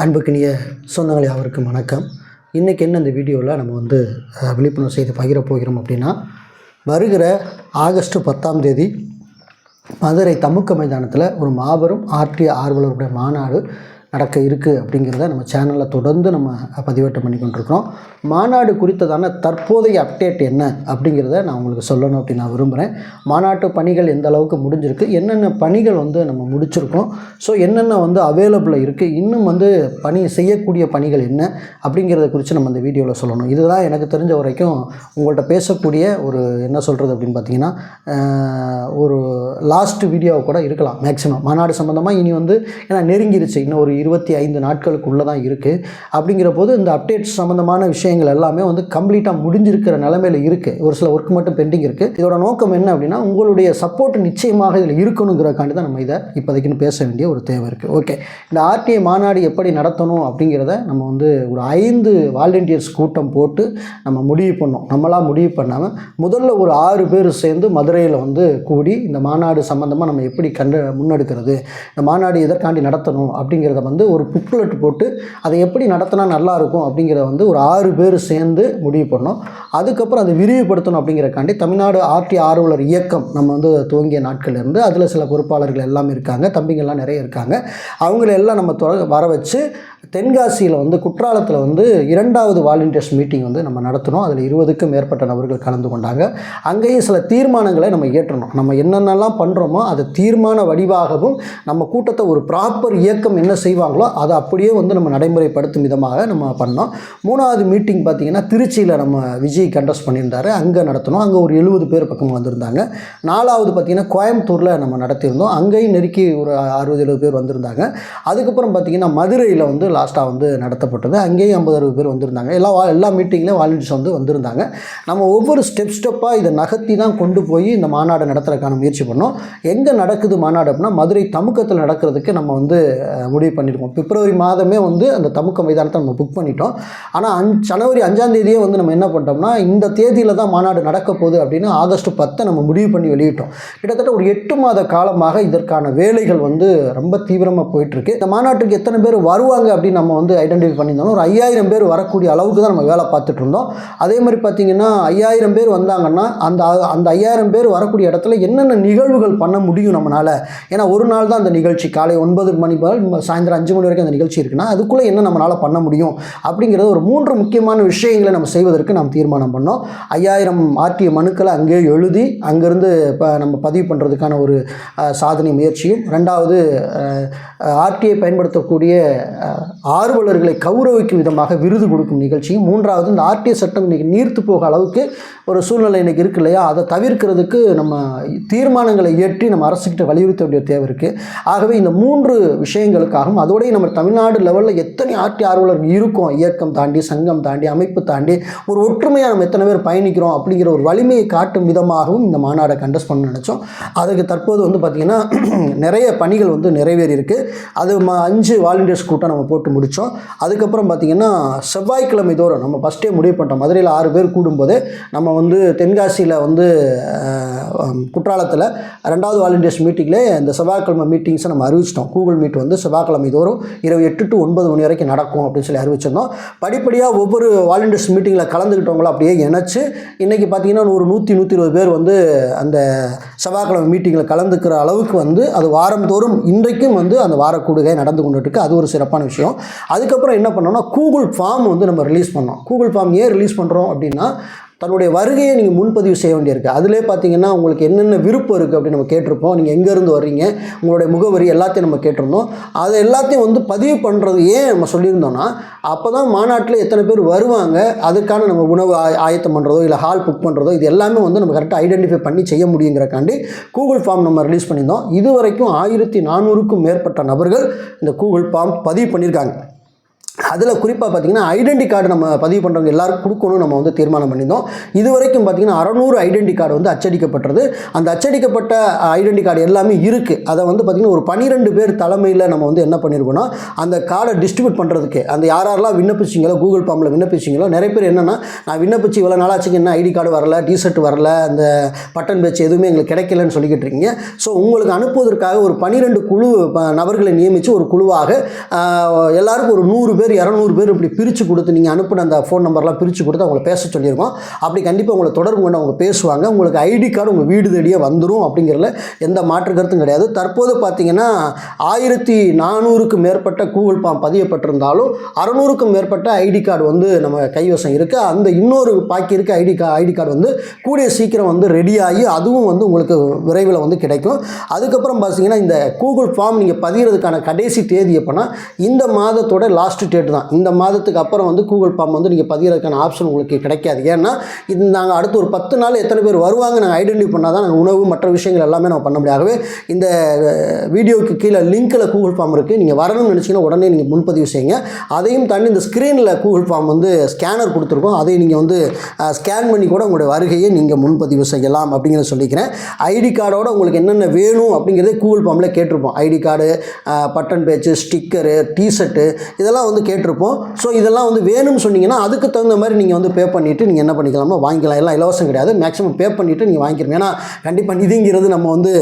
அன்புக்கினிய சொந்தங்கள் யாவருக்கும் வணக்கம். இன்றைக்கி என்ன இந்த வீடியோவில் நம்ம வந்து விழிப்புணர்வு செய்து பகிர போகிறோம் அப்படின்னா வருகிற ஆகஸ்ட் பத்தாம் தேதி மதுரை தமுக்க மைதானத்தில் ஒரு மாபெரும் ஆர்டிய ஆர்வலருடைய மாநாடு நடக்க இருக்குது அப்படிங்கிறத நம்ம சேனலில் தொடர்ந்து நம்ம பதிவேற்றம் பண்ணி கொண்டிருக்கிறோம். மாநாடு குறித்ததான தற்போதைய அப்டேட் என்ன அப்படிங்கிறத நான் உங்களுக்கு சொல்லணும் அப்படின்னு நான் விரும்புகிறேன் மாநாட்டு பணிகள் எந்த அளவுக்கு முடிஞ்சிருக்கு? என்னென்ன பணிகள் வந்து நம்ம முடிச்சிருக்கோம்? ஸோ என்னென்ன வந்து அவைலபிளாக இருக்குது இன்னும் வந்து பணி செய்யக்கூடிய பணிகள் என்ன அப்படிங்கிறத குறித்து நம்ம இந்த வீடியோவில் சொல்லணும். இதுதான் எனக்கு தெரிஞ்ச வரைக்கும் உங்கள்கிட்ட பேசக்கூடிய ஒரு என்ன சொல்கிறது அப்படின்னு பார்த்தீங்கன்னா ஒரு லாஸ்ட் வீடியோவை கூட இருக்கலாம் மேக்ஸிமம் மாநாடு சம்மந்தமாக இனி வந்து ஏன்னா நெருங்கிருச்சு. இன்னும் ஒரு இருபத்தி ஐந்து நாட்களுக்குள்ளே தான் இருக்குது அப்படிங்கிற போது இந்த அப்டேட்ஸ் சம்மந்தமான விஷயங்கள் எல்லாமே வந்து கம்ப்ளீட்டாக முடிஞ்சிருக்கிற நிலமையில் இருக்குது ஒரு சில ஒர்க் மட்டும் பெண்டிங் இருக்குது இதோட நோக்கம் என்ன அப்படின்னா உங்களுடைய சப்போர்ட் நிச்சயமாக இதில் இருக்கணுங்கிறக்காண்டி தான் நம்ம இதை இப்போதைக்குன்னு பேச வேண்டிய ஒரு தேவை இருக்குது ஓகே இந்த ஆர்டிஐ மாநாடு எப்படி நடத்தணும் அப்படிங்கிறத நம்ம வந்து ஒரு ஐந்து வாலண்டியர்ஸ் கூட்டம் போட்டு நம்ம முடிவு பண்ணோம். நம்மளாம் முடிவு பண்ணாமல் முதல்ல ஒரு ஆறு பேர் சேர்ந்து மதுரையில் வந்து கூடி இந்த மாநாடு சம்மந்தமாக நம்ம எப்படி கண்டு முன்னெடுக்கிறது இந்த மாநாடு எதற்காண்டி நடத்தணும் அப்படிங்கிறத வந்து ஒரு புக்லெட் போட்டு அதை எப்படி நடத்தினா நல்லாயிருக்கும் அப்படிங்கிறத வந்து ஒரு ஆறு பேர் சேர்ந்து முடிவு பண்ணோம். அதுக்கப்புறம் அதை விரிவுபடுத்தணும் அப்படிங்கிறக்காண்டி தமிழ்நாடு ஆர்டி ஆர்வலர் இயக்கம் நம்ம வந்து துவங்கிய நாட்கள்லேருந்து அதில் சில பொறுப்பாளர்கள் எல்லாமே இருக்காங்க தம்பிங்கள்லாம் நிறைய இருக்காங்க. அவங்கள எல்லாம் நம்ம தொட வர வச்சு தென்காசியில் வந்து குற்றாலத்தில் வந்து இரண்டாவது வாலண்டியர்ஸ் மீட்டிங் வந்து நம்ம நடத்தினோம். அதில் இருபதுக்கும் மேற்பட்ட நபர்கள் கலந்து கொண்டாங்க. அங்கேயும் சில தீர்மானங்களை நம்ம ஏற்றணும் நம்ம என்னென்னலாம் பண்ணுறோமோ அது தீர்மான வடிவாகவும் நம்ம கூட்டத்தை ஒரு ப்ராப்பர் இயக்கம் என்ன செய்வாங்களோ அதை அப்படியே வந்து நம்ம நடைமுறைப்படுத்தும் விதமாக நம்ம பண்ணோம். மூணாவது மீட்டிங் பார்த்திங்கன்னா திருச்சியில் நம்ம விஜய் கண்டஸ்ட் பண்ணியிருந்தாரு. அங்கே நடத்தினோம். அங்கே ஒரு எழுபது பேர் பக்கம் வந்திருந்தாங்க. நாலாவது பார்த்திங்கன்னா கோயம்புத்தூரில் நம்ம நடத்தியிருந்தோம். அங்கேயும் நெருக்கி ஒரு அறுபது எழுபது பேர் வந்திருந்தாங்க. அதுக்கப்புறம் பார்த்திங்கன்னா மதுரையில் வந்து லாஸ்ட்டாக வந்து நடத்தப்பட்டது. அங்கேயும் ஐம்பது அறுபது பேர் வந்திருந்தாங்க. எல்லா வா- எல்லா மீட்டிங்லேயும் வாலண்டியர்ஸ் வந்து வந்திருந்தாங்க. நம்ம ஒவ்வொரு ஸ்டெப் ஸ்டெப்பாக இதை நகர்த்தி தான் கொண்டு போய் இந்த மாநாடு நடத்துறதுக்கான முயற்சி பண்ணோம். எங்கே நடக்குது மாநாடு அப்படின்னா மதுரை தமுக்கத்தில் நடக்கிறதுக்கு நம்ம வந்து முடிவு பண்ணியிருக்கோம் பிப்ரவரி மாதமே வந்து அந்த தமுக்க மைதானத்தை நம்ம புக் பண்ணிட்டோம். ஆனால் அஞ் ஜனவரி அஞ்சாம் தேதியே வந்து நம்ம என்ன பண்ணிட்டோம்னா இந்த தேதியில் தான் மாநாடு நடக்க போகுது அப்படின்னு ஆகஸ்ட் பத்தை நம்ம முடிவு பண்ணி வெளியிட்டோம். கிட்டத்தட்ட ஒரு எட்டு மாத காலமாக இதற்கான வேலைகள் வந்து ரொம்ப தீவிரமாக போயிட்டுருக்கு இந்த மாநாட்டுக்கு எத்தனை பேர் வருவாங்க அப்படின்னு நம்ம வந்து ஐடென்டிஃபை பண்ணியிருந்தோம் ஒரு ஐயாயிரம் பேர் வரக்கூடிய அளவுக்கு தான் நம்ம வேலை பார்த்துட்டு இருந்தோம். அதே மாதிரி பார்த்தீங்கன்னா ஐயாயிரம் பேர் வந்தாங்கன்னா அந்த அந்த ஐயாயிரம் பேர் வரக்கூடிய இடத்துல என்னென்ன நிகழ்வுகள் பண்ண முடியும் நம்மளால் ஏன்னா ஒரு நாள் தான் அந்த நிகழ்ச்சி. காலை ஒன்பது மணி முதல் சாயந்தரம் அஞ்சு மணி வரைக்கும் அந்த நிகழ்ச்சி இருக்குன்னா அதுக்குள்ளே என்ன நம்மளால் பண்ண முடியும்? அப்படிங்கிறது ஒரு மூன்று முக்கியமான விஷயங்களை நம்ம செய்வதற்கு நாம் தீர்மானம் பண்ணோம். ஐயாயிரம் ஆர்டிய மனுக்களை அங்கேயே எழுதி அங்கேருந்து இப்போ நம்ம பதிவு பண்ணுறதுக்கான ஒரு சாதனை முயற்சியும் ரெண்டாவது ஆர்டிஐ பயன்படுத்தக்கூடிய ஆர்வலர்களை கௌரவிக்கும் விதமாக விருது கொடுக்கும் நிகழ்ச்சியும் மூன்றாவது இந்த ஆர்டிஐ சட்டம் இன்றைக்கி நீர்த்து போக அளவுக்கு ஒரு சூழ்நிலை இன்றைக்கி இருக்கு இல்லையா? அதை தவிர்க்கிறதுக்கு நம்ம தீர்மானங்களை இயற்றி நம்ம அரசுக்கிட்ட வலியுறுத்த வேண்டிய தேவை இருக்குது ஆகவே இந்த மூன்று விஷயங்களுக்காகவும் அதோடய நம்ம தமிழ்நாடு லெவலில் எத்தனை ஆர்டி ஆர்வலர்கள் இருக்கும்? இயக்கம் தாண்டி சங்கம் தாண்டி அமைப்பு தாண்டி ஒரு ஒற்றுமையாக நம்ம எத்தனை பேர் பயணிக்கிறோம் அப்படிங்கிற ஒரு வலிமையை காட்டும் விதமாகவும் இந்த மாநாடை கண்டஸ்ட் பண்ண நினச்சோம். அதுக்கு தற்போது வந்து பார்த்திங்கன்னா நிறைய பணிகள் வந்து நிறைவேறி இருக்குது அது அஞ்சு வாலண்டியர்ஸ் கூட்டம் நம்ம போட்டு முடித்தோம். அதுக்கப்புறம் பார்த்திங்கன்னா செவ்வாய்க்கிழமை தோறும் நம்ம ஃபஸ்ட்டே முடிவு பண்ணிட்டோம். மதுரையில் ஆறு பேர் கூடும்போது நம்ம வந்து தென்காசியில் வந்து குற்றாலத்தில் ரெண்டாவது வாலண்டியர்ஸ் மீட்டிங்லே இந்த செவ்வாய்க்கிழமை மீட்டிங்ஸை நம்ம அறிவிச்சிட்டோம். கூகுள் மீட் வந்து செவ்வாய்க்கிழமை தோறும் இரவு எட்டு டு ஒன்பது மணி வரைக்கும் நடக்கும் அப்படின்னு சொல்லி அறிவிச்சிருந்தோம். படிப்படியாக ஒவ்வொரு வாலண்டியர்ஸ் மீட்டிங்கில் கலந்துக்கிட்டவங்களும் அப்படியே இணைச்சு இன்றைக்கி பார்த்தீங்கன்னா ஒரு நூற்றி நூற்றி இருபது பேர் வந்து அந்த செவ்வாய்க்கிழமை மீட்டிங்கில் கலந்துக்கிற அளவுக்கு வந்து அது வாரந்தோறும் இன்றைக்கும் வந்து அந்த வாரக்கூடுகை நடந்து கொண்டுட்டுருக்கு அது ஒரு சிறப்பான விஷயம். அதுக்கப்புறம் என்ன பண்ணோம்னா கூகுள் ஃபார்ம் வந்து நம்ம ரிலீஸ் பண்ணோம். கூகுள் ஃபார்ம் ஏன் ரிலீஸ் பண்ணுறோம் அப்படின்னா தன்னுடைய வருகையை நீங்கள் முன்பதிவு செய்ய வேண்டியிருக்கு. அதிலே பார்த்தீங்கன்னா உங்களுக்கு என்னென்ன விருப்பம் இருக்குது அப்படின்னு நம்ம கேட்டிருப்போம். நீங்கள் எங்கேருந்து வர்றீங்க? உங்களுடைய முகவரி எல்லாத்தையும் நம்ம கேட்டிருந்தோம். அதை எல்லாத்தையும் வந்து பதிவு பண்ணுறது ஏன் நம்ம சொல்லியிருந்தோம்னா அப்போ தான் மாநாட்டில் எத்தனை பேர் வருவாங்க அதுக்கான நம்ம உணவு ஆயத்தம் பண்ணுறதோ இல்லை ஹால் புக் பண்ணுறதோ இது எல்லாமே வந்து நம்ம கரெக்டாக ஐடென்டிஃபை பண்ணி செய்ய முடியுங்கிறக்காண்டி கூகுள் ஃபார்ம் நம்ம ரிலீஸ் பண்ணியிருந்தோம். இது வரைக்கும் ஆயிரத்தி நானூறுக்கும் மேற்பட்ட நபர்கள் இந்த கூகுள் ஃபார்ம் பதிவு பண்ணியிருக்காங்க. அதில் குறிப்பாக பார்த்தீங்கன்னா ஐடென்டி கார்டு நம்ம பதிவு பண்ணுறவங்க எல்லாருக்கும் கொடுக்கணும் நம்ம வந்து தீர்மானம் பண்ணியிருந்தோம். இது வரைக்கும் பார்த்தீங்கன்னா அறநூறு ஐடென்டி கார்டு வந்து அச்சடிக்கப்பட்டது. அந்த அச்சடிக்கப்பட்ட ஐடென்டி கார்டு எல்லாமே இருக்குது அதை வந்து பார்த்திங்கன்னா ஒரு பன்னிரெண்டு பேர் தலைமையில் நம்ம வந்து என்ன பண்ணியிருக்கோம்னா அந்த கார்டை டிஸ்ட்ரிபியூட் பண்ணுறதுக்கு அந்த யாரெல்லாம் விண்ணப்பிச்சிங்களோ கூகுள் ஃபார்மில் விண்ணப்பிச்சிங்களோ நிறைய பேர் என்னென்னா நான் விண்ணப்பிச்சு இவ்வளோ நாளாச்சுங்க என்ன ஐடி கார்டு வரல டிஷர்ட் வரல அந்த பட்டன் பேச்சு எதுவுமே எங்களுக்கு கிடைக்கலன்னு சொல்லிக்கிட்டு இருக்கீங்க. ஸோ உங்களுக்கு அனுப்புவதற்காக ஒரு பன்னிரெண்டு குழு நபர்களை நியமித்து ஒரு குழுவாக எல்லாருக்கும் ஒரு நூறு பேர் பேர் இரநூறு பேர் இப்படி பிரித்து கொடுத்து நீங்கள் அனுப்பின அந்த ஃபோன் நம்பர்லாம் பிரித்து கொடுத்து அவங்கள பேச சொல்லியிருக்கோம். அப்படி கண்டிப்பாக உங்களை தொடர்பு கொண்டு அவங்க பேசுவாங்க. உங்களுக்கு ஐடி கார்டு உங்கள் வீடு தேடியே வந்துடும் அப்படிங்கிறதுல எந்த மாற்று கருத்தும் கிடையாது. தற்போது பார்த்தீங்கன்னா ஆயிரத்தி நானூறுக்கு மேற்பட்ட கூகுள் பாம் பதியப்பட்டிருந்தாலும் அறநூறுக்கும் மேற்பட்ட ஐடி கார்டு வந்து நம்ம கைவசம் இருக்குது அந்த இன்னொரு பாக்கி இருக்க ஐடி கா ஐடி கார்டு வந்து கூடிய சீக்கிரம் வந்து ரெடியாகி அதுவும் வந்து உங்களுக்கு விரைவில் வந்து கிடைக்கும். அதுக்கப்புறம் பார்த்தீங்கன்னா இந்த கூகுள் ஃபார்ம் நீங்கள் பதிகிறதுக்கான கடைசி தேதி எப்போனா இந்த மாதத்தோட லாஸ்ட் டேட் தான். இந்த மாதத்துக்கு அப்புறம் வந்து கூகுள் ஃபார்ம் வந்து நீங்கள் பதிகிறதுக்கான ஆப்ஷன் உங்களுக்கு கிடைக்காது. ஏன்னா இது நாங்கள் அடுத்து ஒரு பத்து நாள் எத்தனை பேர் வருவாங்க நாங்கள் ஐடென்டிஃபை பண்ணால் தான் நாங்கள் உணவு மற்ற விஷயங்கள் எல்லாமே நம்ம பண்ண முடியாகவே இந்த வீடியோக்கு வீடியோவுக்கு கீழே லிங்க்கில் கூகுள் ஃபார்ம் இருக்குது நீங்கள் வரணும்னு நினச்சிங்கன்னா உடனே நீங்கள் முன்பதிவு செய்யுங்க. அதையும் தாண்டி இந்த ஸ்க்ரீனில் கூகுள் ஃபார்ம் வந்து ஸ்கேனர் கொடுத்துருக்கோம். அதை நீங்கள் வந்து ஸ்கேன் பண்ணி கூட உங்களுடைய வருகையை நீங்கள் முன்பதிவு செய்யலாம் அப்படிங்கிறத சொல்லிக்கிறேன். ஐடி கார்டோட உங்களுக்கு என்னென்ன வேணும் அப்படிங்கிறதே கூகுள் ஃபார்மில் கேட்டிருப்போம். ID card button badge sticker T shirt இதெல்லாம் வந்து கேட்டிருப்போம். ஸோ இதெல்லாம் வந்து வேணும்னு சொன்னீங்கன்னா அதுக்கு தகுந்த மாதிரி நீங்கள் வந்து பே பண்ணிவிட்டு நீங்கள் என்ன பண்ணிக்கலாம்னா வாங்கிக்கலாம். எல்லாம் இலவசம் கிடையாது. மேக்ஸிமம் பே பண்ணிவிட்டு நீங்கள் வாங்கிக்கிறீங்க ஏன்னா கண்டிப்பாக நிதிங்கிறது நம்ம வந்து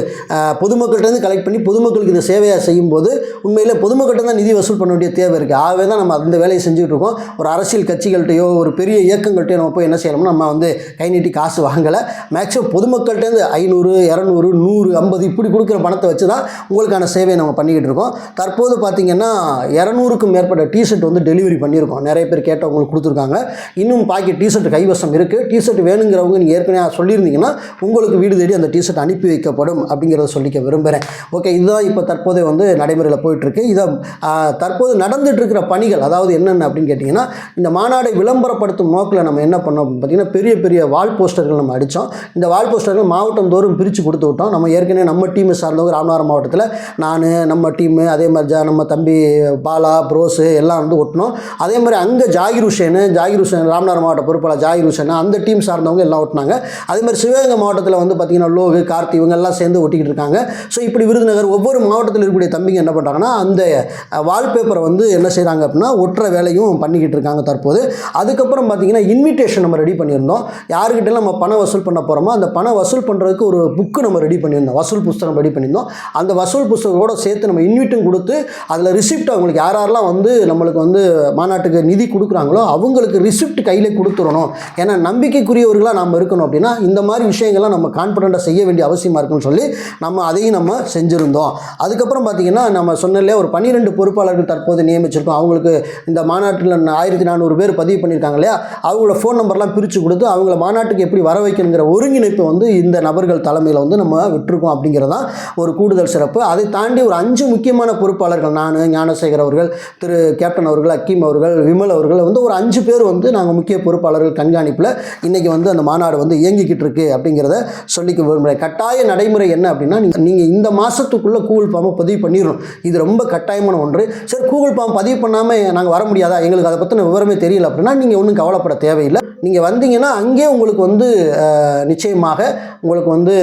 பொதுமக்கள்கிட்டருந்து கலெக்ட் பண்ணி பொதுமக்களுக்கு இந்த சேவையாக செய்யும்போது உண்மையில் பொதுமக்கள்கிட்ட தான் நிதி வசூல் பண்ண வேண்டிய தேவை இருக்குது ஆகவே தான் நம்ம அந்த வேலையை செஞ்சுட்டு இருக்கோம் ஒரு அரசியல் கட்சிகள்கிட்டயோ ஒரு பெரிய இயக்கங்கள்கிட்டயோ நம்ம போய் என்ன செய்யணும்னா நம்ம வந்து கை நீட்டி காசு வாங்கலை. மேக்ஸிமம் பொதுமக்கள்கிட்டேருந்து ஐநூறு இரநூறு நூறு ஐம்பது இப்படி கொடுக்குற பணத்தை வச்சு தான் உங்களுக்கான சேவையை நம்ம பண்ணிக்கிட்டு இருக்கோம் தற்போது பார்த்தீங்கன்னா இரநூறுக்கும் மேற்பட்ட டிஷர்ட் வந்து டெலிவரி பண்ணியிருக்கோம். நிறைய பேர் கேட்டவங்களுக்கு கொடுத்துருக்காங்க. இன்னும் பாக்கி டிஷர்ட் கைவசம் இருக்குது டிஷர்ட் வேணுங்கிறவங்க நீங்கள் ஏற்கனவே சொல்லியிருந்தீங்கன்னா உங்களுக்கு வீடு தேடி அந்த டிஷர்ட் அனுப்பி வைக்கப்படும் அப்படிங்கிறத சொல்லிக்க விரும்புகிறேன் ஓகே இதுதான் இப்போ தற்போது வந்து நடைமுறையில் போயிட்டுருக்கு. இதை தற்போது நடந்துகிட்ருக்கிற பணிகள் அதாவது என்னென்ன அப்படின்னு கேட்டிங்கன்னா இந்த மாநாடை விளம்பரப்படுத்தும் நோக்கில் நம்ம என்ன பண்ணோம் அப்படின்னு பார்த்தீங்கன்னா பெரிய பெரிய வால் போஸ்டர்கள் நம்ம அடித்தோம் இந்த வால் போஸ்டர்கள் மாவட்டம் தோறும் பிரித்து கொடுத்து விட்டோம். நம்ம ஏற்கனவே நம்ம டீமை சார்ந்தவங்க ராமநாதபுரம் மாவட்டத்தில் நான் நம்ம டீமு அதே மாதிரி ஜா நம்ம தம்பி பாலா ப்ரோஸு எல்லாம் வந்து ஒட்டணும். அதே மாதிரி அங்கே ஜாகிர் ஹுசேனு ஜாகிர் ஹுசேன் ராமநாதபுரம் மாவட்ட பொறுப்பாளர் ஜாகிர் ஹுசேன் அந்த டீம் சார்ந்தவங்க எல்லாம் ஒட்டினாங்க. அதே மாதிரி சிவகங்கை மாவட்டத்தில் வந்து பார்த்திங்கன்னா லோகு கார்த்தி இவங்க எல்லாம் சேர்ந்து ஒட்டிக்கிட்டு இருக்காங்க. ஸோ இப்படி விருதுநகர் ஒவ்வொரு மாவட்டத்தில் இருக்கக்கூடிய தம்பிங்க என்ன பண்ணுறாங்கன்னா அந்த வால்பேப்பரை வந்து என்ன செய்கிறாங்க அப்படின்னா ஒட்டுற வேலையும் பண்ணிக்கிட்டு இருக்காங்க தற்போது. அதுக்கப்புறம் பார்த்தீங்கன்னா இன்விடேஷன் நம்ம ரெடி பண்ணியிருந்தோம். யாருக்கிட்ட நம்ம பணம் வசூல் பண்ண போகிறோமோ அந்த பணம் வசூல் பண்ணுறதுக்கு ஒரு புக்கு நம்ம ரெடி பண்ணியிருந்தோம். வசூல் புஸ்தகம் ரெடி பண்ணியிருந்தோம். அந்த வசூல் புஸ்தகத்தோடு சேர்த்து நம்ம இன்விட்டும் கொடுத்து அதில் ரிசிப்ட் அவங்களுக்கு யார் யாரெல்லாம் வந்து அவங்களுக்கு வந்து மாநாட்டுக்கு நிதி கொடுக்குறாங்களோ அவங்களுக்கு ரிசிப்ட் கையில் கொடுத்துடணும். ஏன்னா நம்பிக்கைக்குரியவர்களாக நம்ம இருக்கணும் அப்படின்னா இந்த மாதிரி விஷயங்கள்லாம் நம்ம கான்ஃபிடண்ட்டாக செய்ய வேண்டிய அவசியமாக இருக்குன்னு சொல்லி நம்ம அதையும் நம்ம செஞ்சுருந்தோம். அதுக்கப்புறம் பார்த்தீங்கன்னா நம்ம சொன்னல ஒரு பன்னிரெண்டு பொறுப்பாளர்கள் தற்போது நியமிச்சிருக்கோம். அவங்களுக்கு இந்த மாநாட்டில் ஆயிரத்தி நானூறு பேர் பதிவு பண்ணியிருக்காங்க இல்லையா அவங்களோட ஃபோன் நம்பர்லாம் பிரித்து கொடுத்து அவங்கள மாநாட்டுக்கு எப்படி வர வைக்கணுங்கிற ஒருங்கிணைப்பை வந்து இந்த நபர்கள் தலைமையில் வந்து நம்ம விட்டுருக்கோம் அப்படிங்கிறதான் ஒரு கூடுதல் சிறப்பு. அதை தாண்டி ஒரு அஞ்சு முக்கியமான பொறுப்பாளர்கள் நான் ஞானசேகர் அவர்கள் திரு கேப்டன் அவர்கள் அக்கீம் அவர்கள் விமல் அவர்கள் வந்து ஒரு அஞ்சு பேர் வந்து நாங்கள் முக்கிய பொறுப்பாளர்கள் கண்காணிப்பில் இன்றைக்கி வந்து அந்த மாநாடு வந்து இயங்கிக்கிட்டு இருக்கு அப்படிங்கிறத சொல்லிக்க விரும்புகிறேன் கட்டாய நடைமுறை என்ன அப்படின்னா நீங்கள் நீங்கள் இந்த மாதத்துக்குள்ளே கூகுள் ஃபார்மை பதிவு பண்ணிடணும். இது ரொம்ப கட்டாயமான ஒன்று. சரி கூகுள் ஃபார்ம் பதிவு பண்ணாமல் நாங்கள் வர முடியாதா? எங்களுக்கு அதை பற்றின விவரமே தெரியல அப்படின்னா நீங்கள் ஒன்றும் கவலைப்பட தேவையில்லை. நீங்கள் வந்தீங்கன்னா அங்கே உங்களுக்கு வந்து நிச்சயமாக உங்களுக்கு வந்து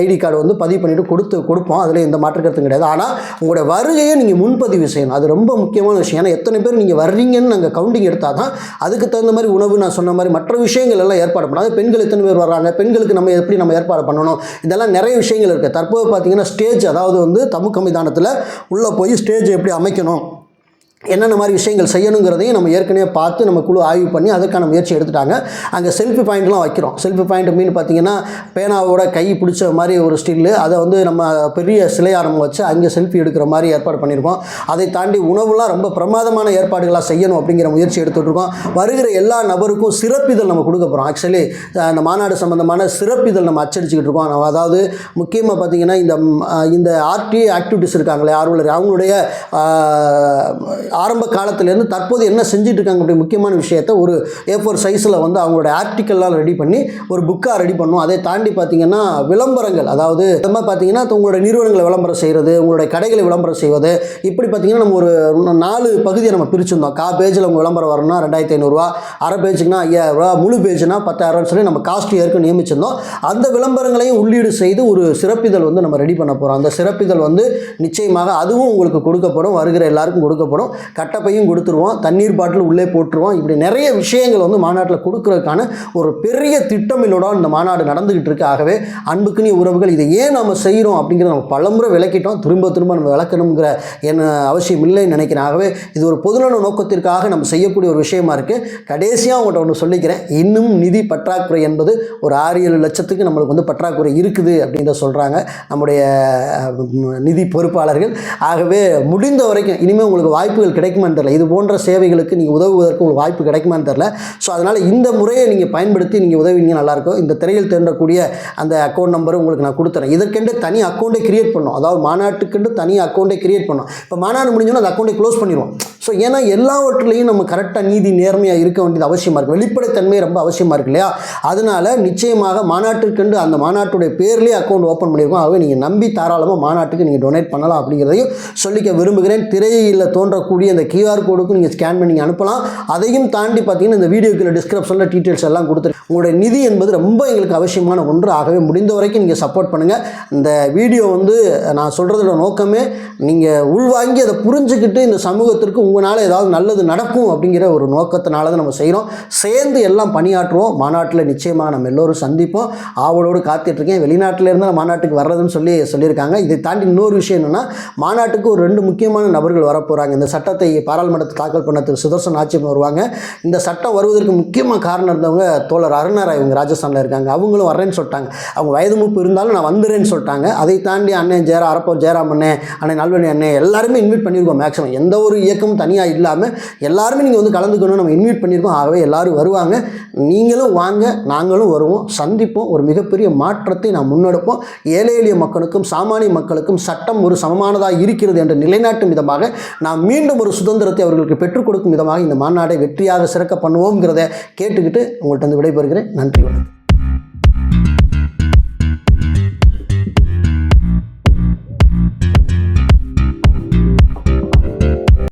ஐடி கார்டு வந்து பதிவு பண்ணிவிட்டு கொடுத்து கொடுப்போம். அதில் எந்த மாற்று கருத்தும் கிடையாது. ஆனால் உங்களோட வருகையை நீங்கள் முன்பதிவு செய்யணும். அது ரொம்ப முக்கியமான விஷயம். ஏன்னா எத்தனை பேர் நீங்கள் வர்றீங்கன்னு நாங்கள் கவுண்டிங் எடுத்தால் தான் அதுக்கு தகுந்த மாதிரி உணவு நான் சொன்ன மாதிரி மற்ற விஷயங்கள் எல்லாம் ஏற்பாடு பண்ணாது பெண்கள் எத்தனை பேர் வர்றாங்க? பெண்களுக்கு நம்ம எப்படி நம்ம ஏற்பாடு பண்ணணும்? இதெல்லாம் நிறைய விஷயங்கள் இருக்குது தற்போது பார்த்தீங்கன்னா ஸ்டேஜ் அதாவது வந்து தமுக்க மைதானத்தில் உள்ளே போய் ஸ்டேஜ் எப்படி அமைக்கணும்? என்னென்ன மாதிரி விஷயங்கள் செய்யணுங்கிறதையும் நம்ம ஏற்கனவே பார்த்து நம்ம குழு ஆய்வு பண்ணி அதுக்கான முயற்சி எடுத்துட்டாங்க. அங்கே செல்ஃபி பாயிண்ட்லாம் வைக்கிறோம். செல்ஃபி பாயிண்ட் மீன் பார்த்தீங்கன்னா பேனாவோட கை பிடிச்ச மாதிரி ஒரு ஸ்டில்லு அதை வந்து நம்ம பெரிய சிலையாரம் வச்சு அங்கே செல்ஃபி எடுக்கிற மாதிரி ஏற்பாடு பண்ணியிருக்கோம். அதை தாண்டி உணவுலாம் ரொம்ப பிரமாதமான ஏற்பாடுகளாக செய்யணும் அப்படிங்கிற முயற்சி எடுத்துகிட்ருக்கோம் வருகிற எல்லா நபருக்கும் சிறப்பிதழ் நம்ம கொடுக்க போகிறோம் ஆக்சுவலி அந்த மாநாடு சம்மந்தமான சிறப்பிதழ் நம்ம அச்சடிச்சுக்கிட்டு இருக்கோம். நம்ம அதாவது முக்கியமாக பார்த்தீங்கன்னா இந்த இந்த ஆர்டி ஆக்டிவிட்டிஸ் இருக்காங்களே ஆர்வலர் அவங்களுடைய ஆரம்ப காலத்துலேருந்து தற்போது என்ன செஞ்சுட்டு இருக்காங்க அப்படி முக்கியமான விஷயத்த ஒரு ஏ ஃபோர் சைஸில் வந்து அவங்களோட ஆர்டிக்கல்லாம் ரெடி பண்ணி ஒரு புக்காக ரெடி பண்ணும். அதை தாண்டி பார்த்தீங்கன்னா விளம்பரங்கள் அதாவது இந்த மாதிரி பார்த்தீங்கன்னா உங்களோட நிறுவனங்களை விளம்பரம் செய்கிறது உங்களுடைய கடைகளை விளம்பரம் செய்வது. இப்படி பார்த்தீங்கன்னா நம்ம ஒரு நாலு பகுதியை நம்ம பிரிச்சிருந்தோம். கா பேஜில் உங்கள் விளம்பரம் வரணும்னா ரெண்டாயிரத்தி ஐநூறுரூவா அரை பேஜுக்குனா ஐயாயிரரூவா முழு பேஜுனா பத்தாயிரம்னு சொல்லி நம்ம காஸ்ட் ஏற்க நியமிச்சிருந்தோம். அந்த விளம்பரங்களையும் உள்ளீடு செய்து ஒரு சிறப்பிதழ் வந்து நம்ம ரெடி பண்ண போகிறோம் அந்த சிறப்பிதழ் வந்து நிச்சயமாக அதுவும் உங்களுக்கு கொடுக்கப்படும் வருகிற எல்லாருக்கும் கொடுக்கப்படும். கட்டப்பையும் கொடுத்துருவோம் தண்ணீர் பாட்டில் உள்ளே போட்டுருவோம். இப்படி நிறைய விஷயங்கள் வந்து மாநாட்டில் கொடுக்கறதுக்கான ஒரு பெரிய திட்டமிலோட இந்த மாநாடு நடந்துக்கிட்டு இருக்கு. ஆகவே அன்புக்குனி உறவுகள் இதை ஏன் நம்ம செய்கிறோம் அப்படிங்கிறத நம்ம பலமுறை விளக்கிட்டோம். திரும்ப திரும்ப நம்ம விளக்கணுங்கிற என்ன அவசியம் இல்லைன்னு நினைக்கிறேன். ஆகவே இது ஒரு பொதுநல நோக்கத்திற்காக நம்ம செய்யக்கூடிய ஒரு விஷயமா இருக்குது கடைசியாக உங்கள்கிட்ட ஒன்று சொல்லிக்கிறேன். இன்னும் நிதி பற்றாக்குறை என்பது ஒரு ஆறு ஏழு லட்சத்துக்கு நம்மளுக்கு வந்து பற்றாக்குறை இருக்குது அப்படின்றத சொல்கிறாங்க நம்முடைய நிதி பொறுப்பாளர்கள். ஆகவே முடிந்த வரைக்கும் இனிமேல் உங்களுக்கு வாய்ப்புகள் கிடைக்குமான்னு தெரில இது போன்ற சேவைகளுக்கு நீங்கள் உதவுவதற்கு உங்களுக்கு வாய்ப்பு கிடைக்குமான்னு தெரில ஸோ அதனால் இந்த முறையை நீங்கள் பயன்படுத்தி நீங்கள் உதவிங்க நல்லாயிருக்கும் இந்த திரையில் தேண்டக்கூடிய அந்த அக்கௌண்ட் நம்பரும் உங்களுக்கு நான் கொடுத்துறேன். இதற்கென்று தனி அக்கௌண்ட்டை கிரியேட் பண்ணோம் அதாவது மாநாட்டுக்கென்று தனி அக்கௌண்ட்டை கிரியேட் பண்ணோம் இப்போ மாநாடு முடிஞ்சோன்னா அந்த அக்கௌண்ட்டை க்ளோஸ் பண்ணிடுவோம். ஸோ ஏன்னா எல்லாவற்றிலையும் நம்ம கரெக்டாக நீதி நேர்மையாக இருக்க வேண்டியது அவசியமாக இருக்குது வெளிப்படைத்தன்மை ரொம்ப அவசியமாக இருக்கு இல்லையா? அதனால் நிச்சயமாக மாநாட்டிற்கெண்டு அந்த மாநாட்டுடைய பேர்லேயே அக்கௌண்ட் ஓப்பன் பண்ணியிருக்கோம். ஆகவே நீங்கள் நம்பி தாராளமாக மாநாட்டுக்கு நீங்கள் டொனேட் பண்ணலாம் அப்படிங்கிறதையும் சொல்லிக்க விரும்புகிறேன். திரையில் தோன்றக்கூடிய அந்த கியூஆர் கோடுக்கும் நீங்கள் ஸ்கேன் பண்ணி அனுப்பலாம். அதையும் தாண்டி பார்த்தீங்கன்னா இந்த வீடியோக்குள்ள டிஸ்கிரிப்ஷனில் டீட்டெயில்ஸ் எல்லாம் கொடுத்துருக்கேன் உங்களுடைய நிதி என்பது ரொம்ப எங்களுக்கு அவசியமான ஒன்று. ஆகவே முடிந்த வரைக்கும் நீங்கள் சப்போர்ட் பண்ணுங்கள் இந்த வீடியோ வந்து நான் சொல்கிறதோட நோக்கமே நீங்கள் உள்வாங்கி அதை புரிஞ்சுக்கிட்டு இந்த சமூகத்திற்கு உங்களால் ஏதாவது நல்லது நடக்கும் அப்படிங்கிற ஒரு நோக்கத்தினால தான் நம்ம செய்கிறோம் சேர்ந்து எல்லாம் பணியாற்றுவோம். மாநாட்டில் நிச்சயமாக நம்ம எல்லோரும் சந்திப்போம். ஆவலோடு காத்துட்ருக்கேன். வெளிநாட்டில் நான் மாநாட்டுக்கு வர்றதுன்னு சொல்லி சொல்லியிருக்காங்க. இதை தாண்டி இன்னொரு விஷயம் என்னென்னா மாநாட்டுக்கு ஒரு ரெண்டு முக்கியமான நபர்கள் வரப்போகிறாங்க இந்த சட்டத்தை பாராளுமன்றத்தில் தாக்கல் பண்ண திரு சுதர்சன் ஆட்சியம் வருவாங்க. இந்த சட்டம் வருவதற்கு முக்கியமாக காரணம் இருந்தவங்க தோழர் அருணராய் இவங்க ராஜஸ்தானில் இருக்காங்க. அவங்களும் வரேன்னு சொல்லிட்டாங்க. அவங்க வயது மூப்பு இருந்தாலும் நான் வந்துடுறேன்னு சொல்லிட்டாங்க. அதை தாண்டி அண்ணன் ஜெயரா அரப்போ ஜெயராம் அண்ணன் அண்ணன் நல்வனி அண்ணன் எல்லாருமே இன்வைட் பண்ணியிருக்கோம் மேக்ஸிமம் எந்த ஒரு இயக்கமும் தனியாக இல்லாமல் எல்லாருமே நீங்கள் வந்து கலந்துக்கணும் நம்ம இன்வைட் பண்ணியிருக்கோம். ஆகவே எல்லோரும் வருவாங்க. நீங்களும் வாங்க நாங்களும் வருவோம். சந்திப்போம். ஒரு மிகப்பெரிய மாற்றத்தை நாம் முன்னெடுப்போம். ஏழை எளிய மக்களுக்கும் சாமானிய மக்களுக்கும் சட்டம் ஒரு சமமானதாக இருக்கிறது என்று நிலைநாட்டும் விதமாக நாம் மீண்டும் ஒரு சுதந்திரத்தை அவர்களுக்கு பெற்றுக் கொடுக்கும் விதமாக இந்த மாநாடை வெற்றியாக சிறக்க பண்ணுவோங்கிறத கேட்டுக்கிட்டு உங்கள்கிட்ட வந்து விடைபெறுகிறேன். நன்றி வணக்கம்.